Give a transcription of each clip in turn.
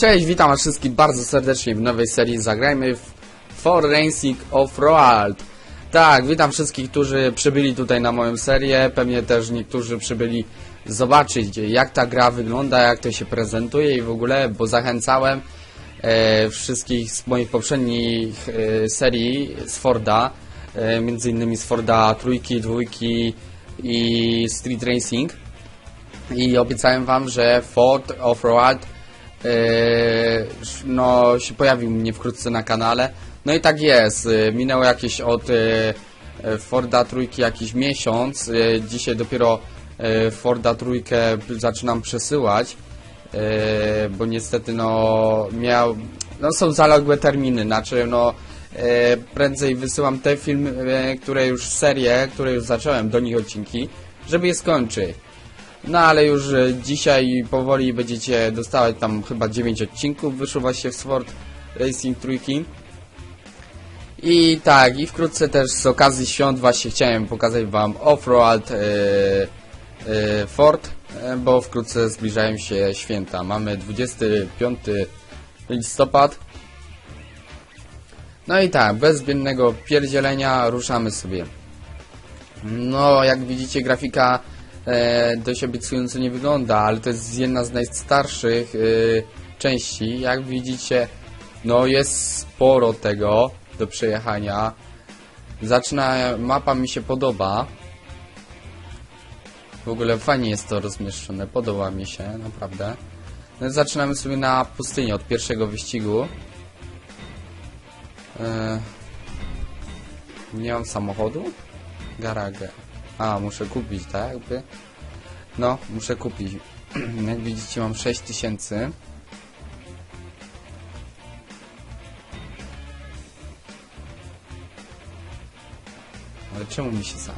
Cześć, witam wszystkich bardzo serdecznie w nowej serii Zagrajmy w For Racing Off-Road. Tak, witam wszystkich, którzy przybyli tutaj na moją serię. Pewnie też niektórzy przybyli zobaczyć, jak ta gra wygląda, jak to się prezentuje i w ogóle, bo zachęcałem e, wszystkich z moich poprzednich e, serii z Forda, e, między innymi z Forda trójki, dwójki i Street Racing. I obiecałem wam, że Ford Off-Road Yy, no, się pojawił mnie wkrótce na kanale. No i tak jest. Yy, Minęło jakieś od yy, Forda trójki jakiś miesiąc. Yy, Dzisiaj dopiero yy, Forda trójkę zaczynam przesyłać. Yy, Bo niestety no miał. No są zaległe terminy, znaczy no yy, prędzej wysyłam te filmy, yy, które już serie, które już zacząłem, do nich odcinki, żeby je skończyć. No ale już e, dzisiaj powoli będziecie dostawać tam chyba 9 odcinków, wyszło właśnie w Sport Racing trójki. I tak, i wkrótce też z okazji świąt właśnie chciałem pokazać wam Offroad e, e, Ford, bo wkrótce zbliżają się święta. Mamy 25 listopad. No i tak, bez zbędnego pierdzielenia ruszamy sobie. No, jak widzicie grafika e, dość obiecująco nie wygląda, ale to jest jedna z najstarszych e, części. Jak widzicie, no jest sporo tego do przejechania. Zaczyna, mapa mi się podoba. W ogóle fajnie jest to rozmieszczone, podoba mi się, naprawdę. No, zaczynamy sobie na pustyni od pierwszego wyścigu. E, nie mam samochodu? Garagę. A, muszę kupić, tak jakby? No, muszę kupić. Jak widzicie mam 6000. Ale czemu mi się sam?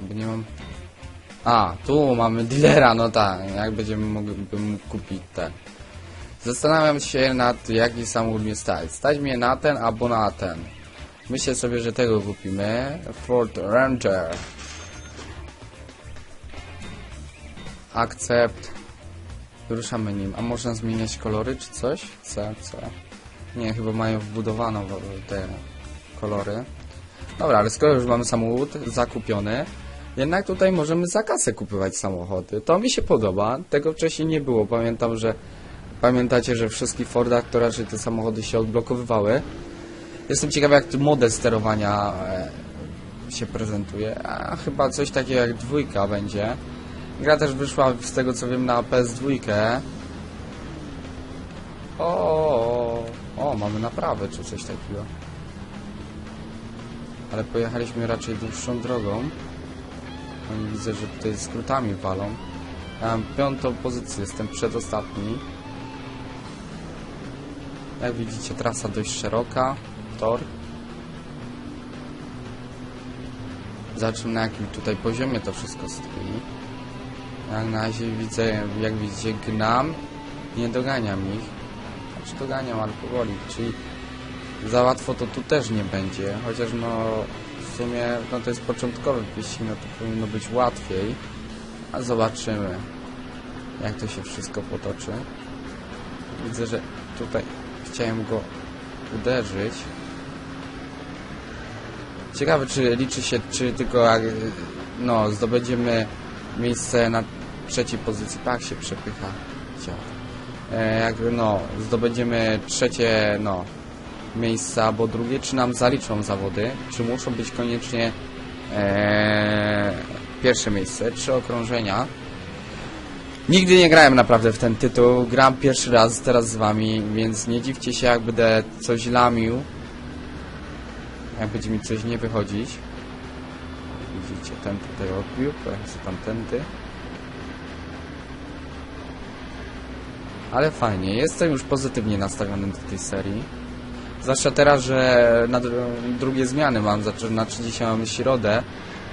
Bo nie mam... A, tu mamy dealera, no tak. Jak będziemy mogli bym kupić ten. Zastanawiam się nad jaki samochód mnie stać. Stać mnie na ten albo na ten. Myślę sobie, że tego kupimy. Ford Ranger. Akcept. Ruszamy nim. A można zmieniać kolory czy coś? C, C. Nie, chyba mają wbudowaną te kolory. Dobra, ale skoro już mamy samochód zakupiony, jednak tutaj możemy za kasę kupywać samochody. To mi się podoba. Tego wcześniej nie było. Pamiętam, że pamiętacie, że w wszystkich Fordach to raczej te samochody się odblokowywały. Jestem ciekawy, jak tu model sterowania e, się prezentuje. A chyba coś takiego jak dwójka będzie. Gra też wyszła z tego co wiem na PS2. O, o, o, mamy naprawę czy coś takiego. Ale pojechaliśmy raczej dłuższą drogą. Oni widzę, że tutaj skrótami walą. Ja mam piątą pozycję, jestem przedostatni. Jak widzicie, trasa dość szeroka. Tor. Zobaczymy na jakim tutaj poziomie to wszystko stoi. Jak na razie widzę, jak widzicie, gnam. Nie doganiam ich. Znaczy doganiam, ale powoli. Czyli za łatwo to tu też nie będzie. Chociaż no w sumie no to jest początkowy wyścig, no to powinno być łatwiej. A zobaczymy, jak to się wszystko potoczy. Widzę, że tutaj chciałem go uderzyć. Ciekawe, czy liczy się, czy tylko jak no, zdobędziemy miejsce na trzeciej pozycji. Tak się przepycha. E, jak no, zdobędziemy trzecie, no, miejsce albo drugie, czy nam zaliczą zawody, czy muszą być koniecznie e, pierwsze miejsce, czy okrążenia. Nigdy nie grałem naprawdę w ten tytuł, gram pierwszy raz teraz z wami, więc nie dziwcie się jak będę coś lamił, jak będzie mi coś nie wychodzić. Widzicie, ten tutaj odbił, pojechał sobie tamtędy. Ale fajnie, jestem już pozytywnie nastawiony do tej serii. Zwłaszcza teraz, że na dru drugie zmiany mam, znaczy na 30 mamy środę,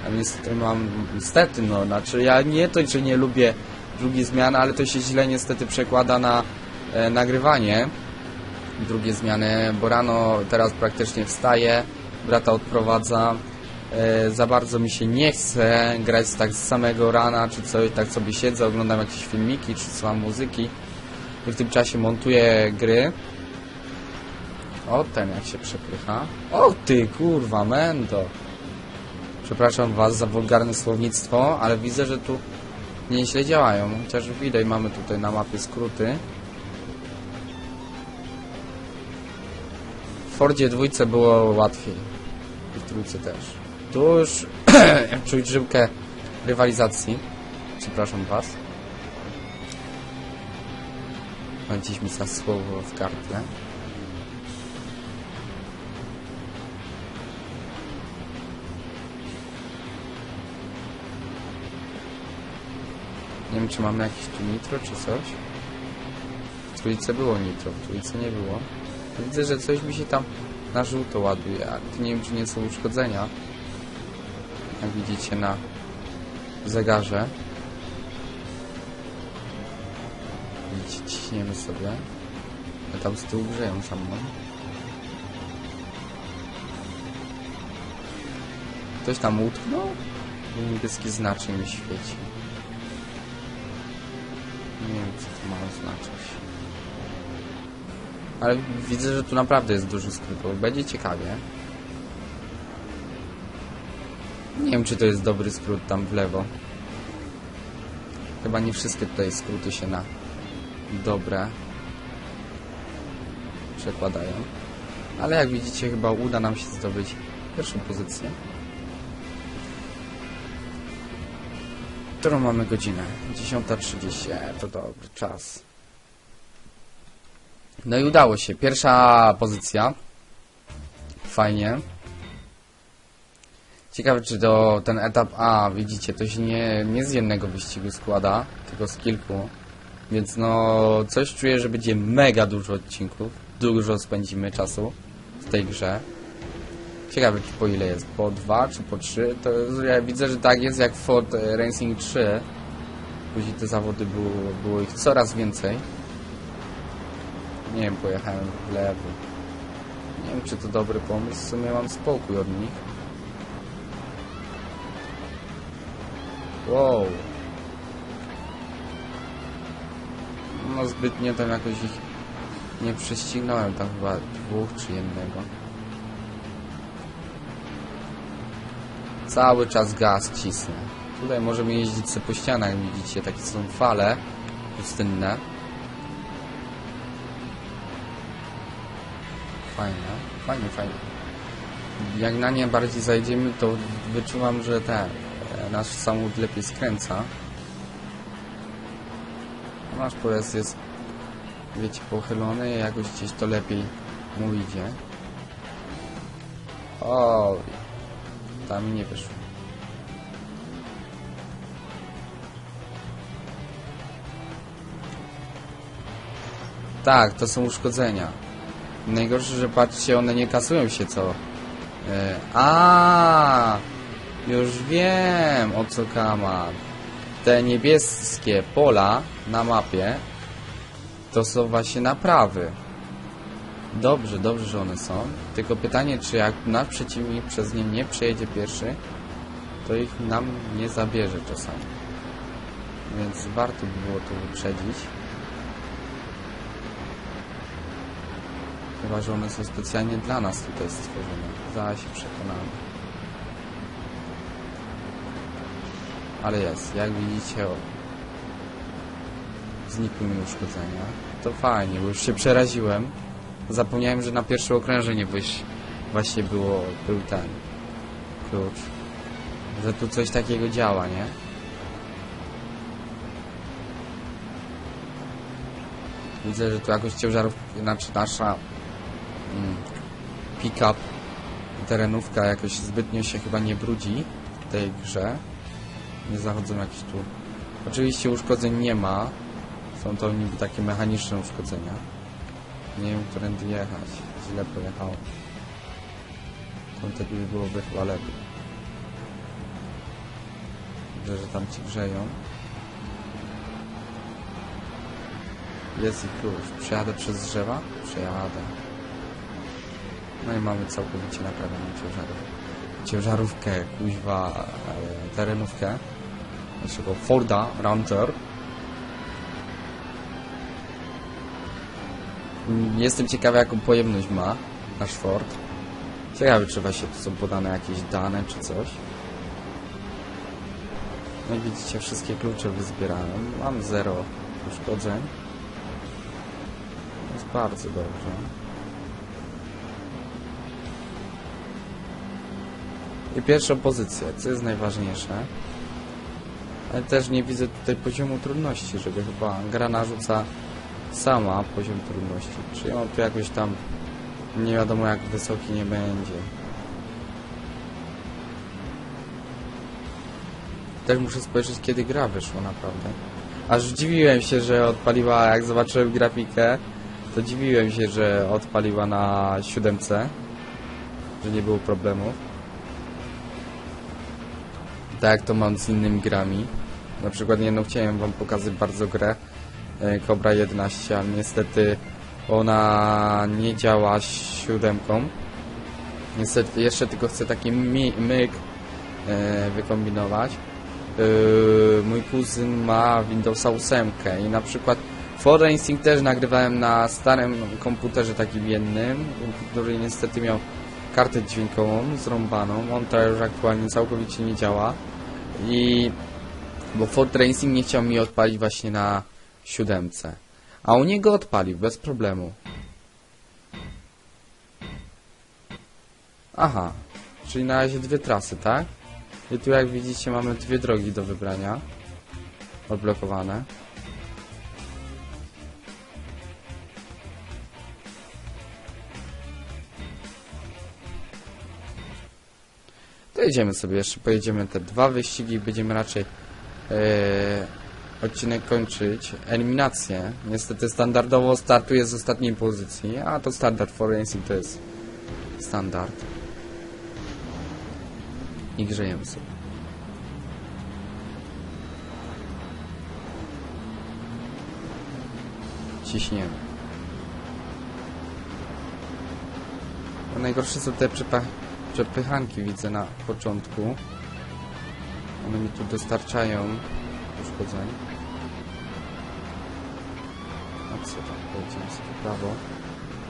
a niestety mam, niestety no, znaczy ja nie to, że nie lubię drugie zmiany, ale to się źle niestety przekłada na e, nagrywanie drugie zmiany, bo rano teraz praktycznie wstaję, brata odprowadza, za bardzo mi się nie chce grać tak z samego rana czy coś, tak sobie siedzę, oglądam jakieś filmiki czy słucham muzyki. i w tym czasie montuję gry. O, ten jak się przepycha. O ty, kurwa, mendo. Przepraszam was za wulgarne słownictwo, ale widzę, że tu nieźle działają. Chociaż widać, mamy tutaj na mapie skróty. W Fordzie dwójce było łatwiej. I w trójce też. Tu już czuć żyłkę rywalizacji. Przepraszam was. A Dziś mi w kartę. Nie wiem, czy mamy jakieś tu nitro, czy coś. W trójce było nitro, w trójce nie było. Widzę, że coś mi się tam na żółto ładuje, nie wiem, czy nie są uszkodzenia. Jak widzicie na zegarze. Widzicie, ciśniemy sobie. A tam z tyłu grzeją za mną. Ktoś tam utknął? Niebieski znaczek mi świeci. Nie wiem, co to ma oznaczać. Ale widzę, że tu naprawdę jest dużo skrótów. Będzie ciekawie. Nie wiem, czy to jest dobry skrót tam w lewo. Chyba nie wszystkie tutaj skróty się na dobre przekładają. Ale jak widzicie, chyba uda nam się zdobyć pierwszą pozycję. Którą mamy godzinę? 10.30. E, To dobry czas. No i udało się. Pierwsza pozycja. Fajnie. Ciekawe, czy to ten etap A, widzicie, to się nie, nie z jednego wyścigu składa, tylko z kilku. Więc no, coś czuję, że będzie mega dużo odcinków. Dużo spędzimy czasu w tej grze. Ciekawe, czy po ile jest? Po dwa, czy po trzy? To jest, ja widzę, że tak jest jak Ford Racing 3. Później te zawody było, było ich coraz więcej. Nie wiem, pojechałem w lewo. Nie wiem, czy to dobry pomysł. W sumie mam spokój od nich. Wow. No zbytnio tam jakoś ich nie prześcignąłem. Tam chyba dwóch czy jednego. Cały czas gaz cisnę. Tutaj możemy jeździć sobie po ścianach, widzicie, takie są fale pustynne. Fajne, fajnie, fajnie. Jak na nie bardziej zajdziemy, to wyczuwam, że ten nasz samochód lepiej skręca. Nasz pojazd jest, wiecie, pochylony jakoś gdzieś to lepiej mu idzie. O, tam nie wyszło. Tak, to są uszkodzenia. Najgorsze, że patrzcie, one nie kasują się co. E, a, już wiem o co kama. Te niebieskie pola na mapie to są właśnie naprawy. Dobrze, dobrze, że one są. Tylko pytanie, czy jak nasz przeciwnik przez nie nie przejedzie pierwszy, to ich nam nie zabierze czasami. Więc warto by było to wyprzedzić. Chyba, że one są specjalnie dla nas tutaj stworzone. Zaraz się przekonamy. Ale jest, jak widzicie, o, znikły mi uszkodzenia. To fajnie, bo już się przeraziłem. Zapomniałem, że na pierwsze okrężenie wyś właśnie było, był ten klucz. Że tu coś takiego działa, nie? Widzę, że tu jakoś ciężarów, znaczy nasza mm, pick-up terenówka jakoś zbytnio się chyba nie brudzi w tej grze. Nie zachodzą jakieś tu... Oczywiście uszkodzeń nie ma. Są to niby takie mechaniczne uszkodzenia. Nie wiem, którędy jechać. Źle pojechałem. Tamtędy by byłoby chyba lepiej. Widzę, że tam ci grzeją. Jest i klucz. Przejadę przez drzewa? Przejadę. No i mamy całkowicie naprawioną ciężarówkę. Ciężarówkę, kuźwa, e, terenówkę. Naszego Forda Ranger. Jestem ciekawy jaką pojemność ma nasz Ford. Ciekawy czy właśnie tu są podane jakieś dane czy coś. No i widzicie wszystkie klucze wyzbierałem. Mam zero uszkodzeń. Jest bardzo dobrze. I pierwsza pozycja, co jest najważniejsze. Też nie widzę tutaj poziomu trudności, żeby chyba gra narzuca sama poziom trudności. Czy on tu jakoś tam nie wiadomo jak wysoki nie będzie. Też muszę spojrzeć kiedy gra wyszła naprawdę. Aż dziwiłem się, że odpaliła, jak zobaczyłem grafikę, to dziwiłem się, że odpaliła na siódemce, że nie było problemów. Tak jak to mam z innymi grami. Na przykład nie no chciałem wam pokazać bardzo grę e, Cobra 11, ale niestety ona nie działa siódemką. Niestety jeszcze tylko chcę taki mi myk e, wykombinować. Yy, mój kuzyn ma Windowsa 8 i na przykład For Racing też nagrywałem na starym komputerze takim jednym, który niestety miał kartę dźwiękową zrąbaną. On już aktualnie całkowicie nie działa. I bo Ford Racing nie chciał mi odpalić właśnie na siódemce. A u niego odpalił bez problemu. Aha, czyli na razie dwie trasy, tak? I tu jak widzicie mamy dwie drogi do wybrania. Odblokowane. To jedziemy sobie jeszcze, pojedziemy te dwa wyścigi będziemy raczej odcinek kończyć. Eliminację. Niestety standardowo startuje z ostatniej pozycji, a to standard for racing to jest standard. I grzejemy sobie. Ciśniemy. No najgorsze są te przepychanki, widzę na początku. One mi tu dostarczają uszkodzeń. A co tam? Pojedziemy sobie prawo.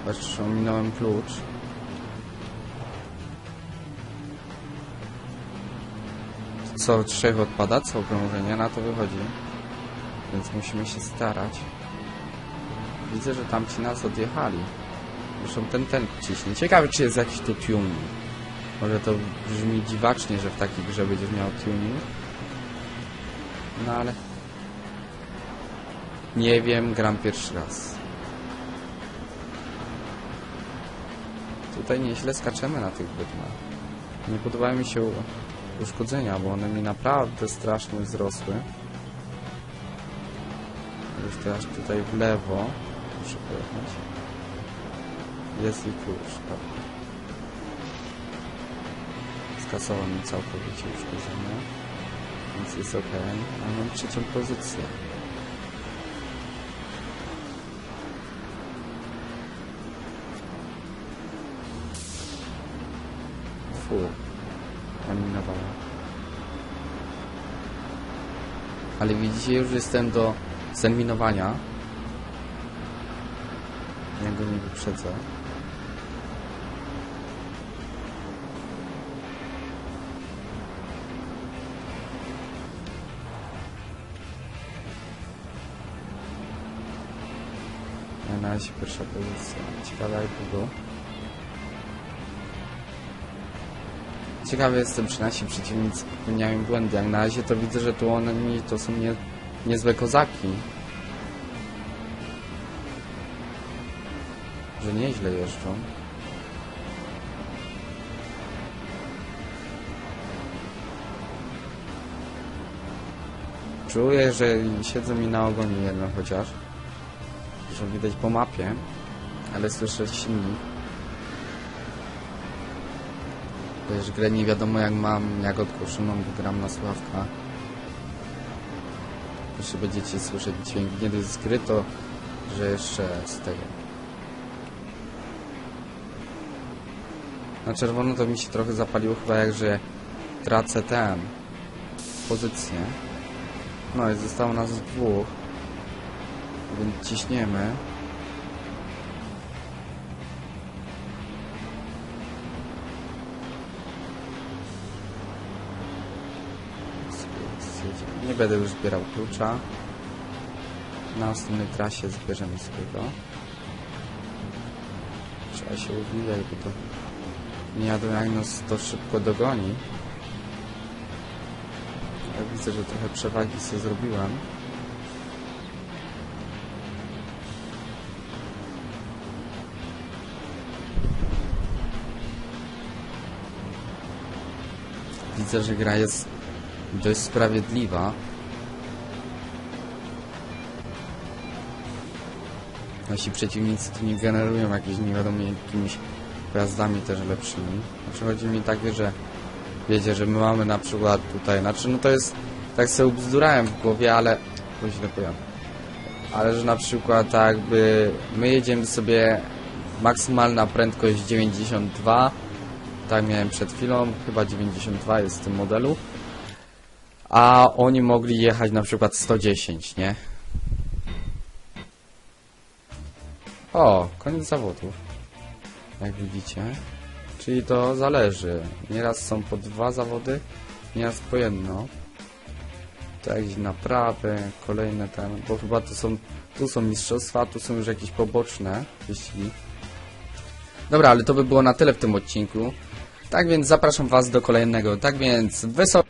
Patrz, ominąłem klucz. Co, trzech odpada? Co okrążenie? Na to wychodzi. Więc musimy się starać. Widzę, że tamci nas odjechali. Zresztą ten, ten ciśnie. Ciekawe, czy jest jakiś tu tuning. Może to brzmi dziwacznie, że w takiej grze będziesz miał tuning. No ale... Nie wiem, gram pierwszy raz. Tutaj nieźle skaczemy na tych wydmach. Nie podobają mi się uszkodzenia, bo one mi naprawdę strasznie wzrosły. Już teraz tutaj w lewo muszę pojechać. Jest i klucz, dobra. Skasował mi całkowicie uszkodzenie, więc jest ok. A mam trzecią pozycję. Fu, eliminowała. Ale widzicie, już jestem do zeliminowania. Ja go nie wyprzedzę. Razie pierwsza pozycja. Ciekawe jak długo. Ciekawy jestem, czy nasi przeciwnicy popełniają błędy. Jak na razie to widzę, że tu one mi to są nie, niezłe kozaki. Że nieźle jeżdżą. Czuję, że siedzą mi na ogonie jedno chociaż. Że widać po mapie. Ale słyszę silnik. Też grę nie wiadomo jak mam, jak odgłoszoną, bo gram na sławka. Jeszcze będziecie słyszeć dźwięk nie z gry, że jeszcze z tego. Na czerwono to mi się trochę zapaliło chyba jak, że tracę ten pozycję. No i zostało nas dwóch. Więc ciśniemy. Nie będę już zbierał klucza. Na następnej trasie zbierzemy z tego. Trzeba się uwilać, bo to nie wiadomo jak nas to szybko dogoni. Ja widzę, że trochę przewagi sobie zrobiłem. Widzę, że gra jest dość sprawiedliwa. Nasi przeciwnicy tu nie generują jakimiś nie wiadomo jakimiś pojazdami też lepszymi. Znaczy chodzi mi tak, że wiecie, że my mamy na przykład tutaj, znaczy no to jest, tak sobie ubzdurałem w głowie, ale, źle powiem, ale że na przykład tak jakby my jedziemy sobie maksymalna prędkość 92, tak miałem przed chwilą, chyba 92 jest w tym modelu, a oni mogli jechać na przykład 110, nie? O, koniec zawodów. Jak widzicie. Czyli to zależy. Nieraz są po dwa zawody, nieraz po jedno. To jakieś naprawy, kolejne ten, bo chyba to są, tu są mistrzostwa, tu są już jakieś poboczne wyścigi. Dobra, ale to by było na tyle w tym odcinku. Tak więc zapraszam Was do kolejnego. Tak więc wysoko...